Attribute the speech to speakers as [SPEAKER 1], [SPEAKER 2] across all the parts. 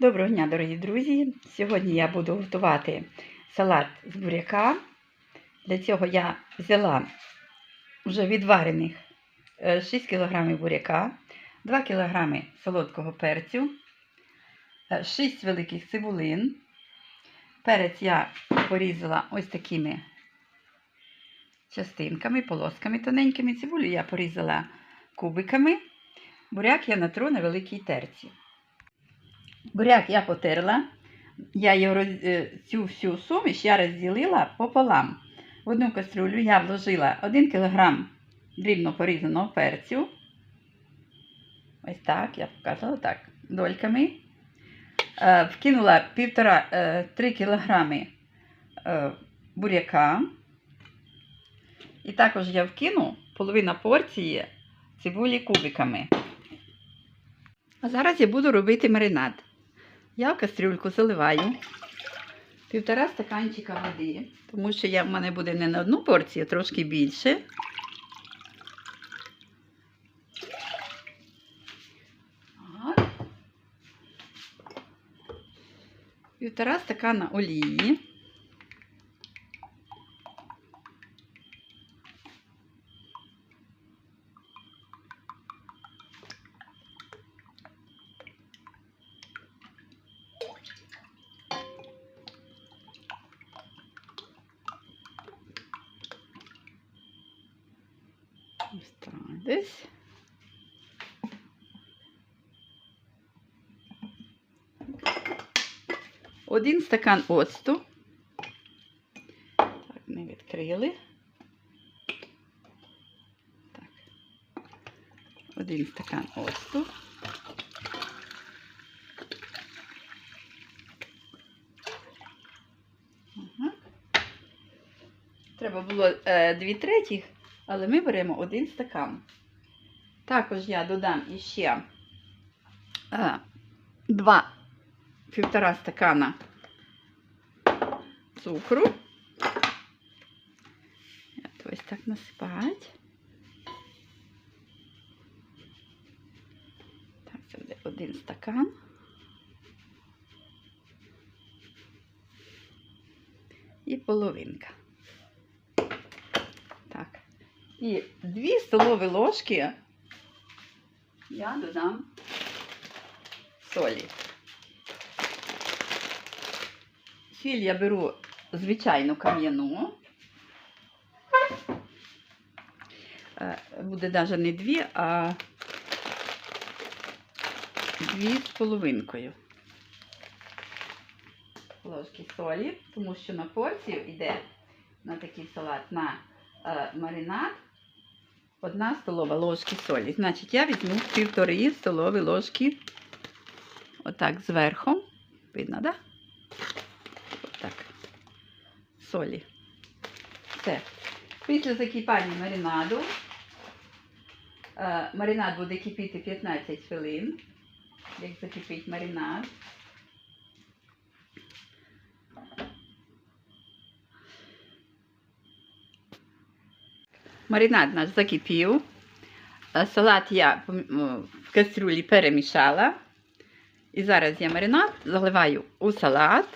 [SPEAKER 1] Доброго дня, дорогі друзі! Сьогодні я буду готувати салат з буряка. Для цього я взяла вже відварених е, 6 кг буряка, 2 кг солодкого перцю, 6 великих цибулин. Перець я порізала ось такими частинками, полосками тоненькими. Цибулю я порізала кубиками. Буряк я натру на великій терці. Буряк я потерла. Я його е, цю всю суміш я розділила пополам. В одну кастрюлю я вложила 1 кг дрібно порізаного перцю. Ось так, я показала так, дольками. Е, Вкинула 1,5-3 кг е, буряка. І також я вкину половина порції цибулі кубиками. А зараз я буду робити маринад. Я кастрюльку заливаю півтора стаканчика води, тому що я, в мене буде не на одну порцію, а трошки більше. Півтора стакана олії. Ось десь. Один стакан оцту. Так, ми відкрили. Так. Один стакан оцту. Треба було е, дві третіх, але ми беремо один стакан. Також я додам іще е, два півтора стакана цукру. От Ось так насипати. Так, це буде один стакан. І половинка. І дві столові ложки я додам солі. Сіль я беру звичайну кам'яну. Е, Буде навіть не дві, а дві з половинкою ложки солі, тому що на порцію йде на такий салат на е, маринад одна столова ложки солі. Значить, я візьму півтори столові ложки отак зверху. Видно? Да? так, солі. Все. Після закипання маринаду. Е, маринад буде кипіти 15 хвилин. Як закипить маринад. Маринад наш закипів. Е, Салат я в кастрюлі перемішала. І зараз я маринад заливаю у салат.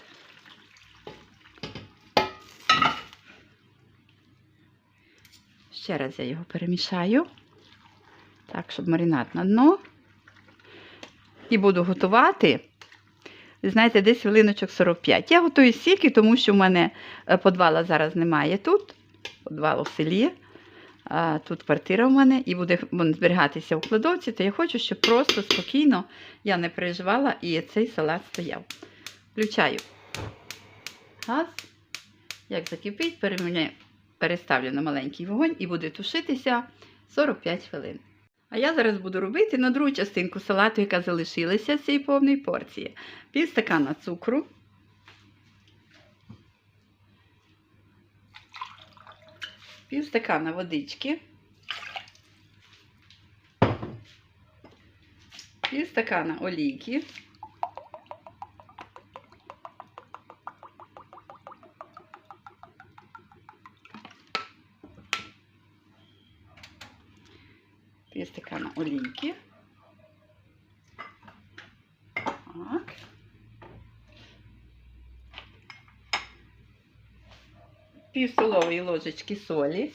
[SPEAKER 1] Ще раз я його перемішаю. Так, щоб маринад на дно. І буду готувати, знаєте, десь хвилиночок 45. Я готую стільки, тому що в мене е, подвала зараз немає тут. Подвал у селі. Тут квартира в мене і буде зберігатися у кладовці, то я хочу, щоб просто спокійно я не переживала і цей салат стояв. Включаю газ. Як закипить, переставлю на маленький вогонь і буде тушитися 45 хвилин. А я зараз буду робити на другу частинку салату, яка залишилася з цієї повної порції. Пів стакана цукру. Пів стакана водички. Пів стакана олійки. пів стакана олійки. Так. Пів столової ложечки солі.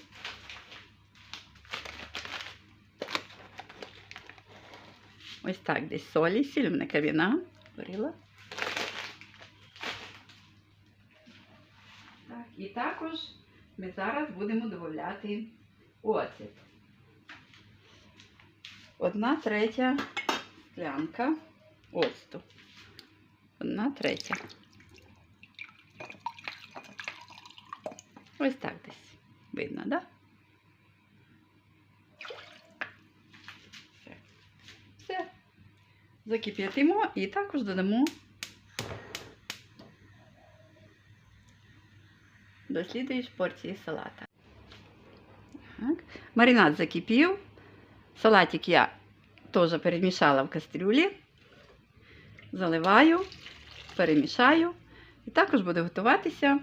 [SPEAKER 1] Ось так десь солі, сіль на кавіна. Варила. Так, і також ми зараз будемо додати оцет. Одна третя склянка оцту. Одна третя. Ось так десь. Видно, так? Да? Все. Все. Закип'ятимо і також додамо до слідуючої порції салата. Так. Маринад закипів. Салатик я теж перемішала в кастрюлі. Заливаю, перемішаю. І також буде готуватися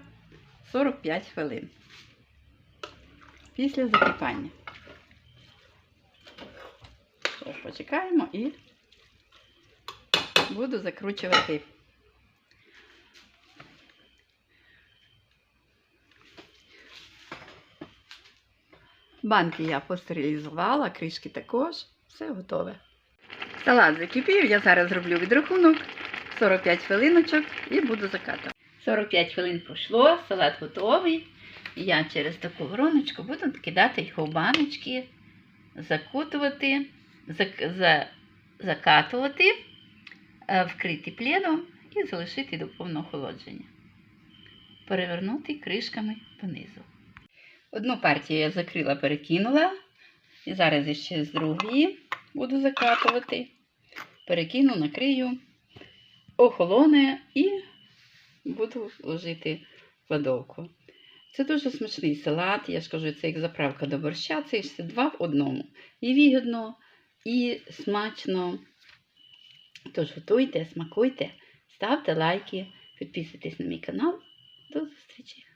[SPEAKER 1] 45 хвилин після закипання. Почекаємо і буду закручувати. Банки я постерилізувала, кришки також. Все готове. Салат закипів, я зараз зроблю відрахунок 45 хвилиночок і буду закатувати. 45 хвилин пройшло, салат готовий. Я через таку вороночку буду кидати його в баночки, закутувати, зак, за, закатувати, е, вкрити пледом і залишити до повного охолодження. Перевернути кришками донизу. Одну партію я закрила, перекинула. І зараз ще з другої буду закатувати. Перекину, накрию, охолоне і буду ложити в кладовку. Це дуже смачний салат, я ж кажу, це як заправка до борща, це все два в одному. І вигідно, і смачно. Тож готуйте, смакуйте, ставте лайки, підписуйтесь на мій канал. До зустрічі!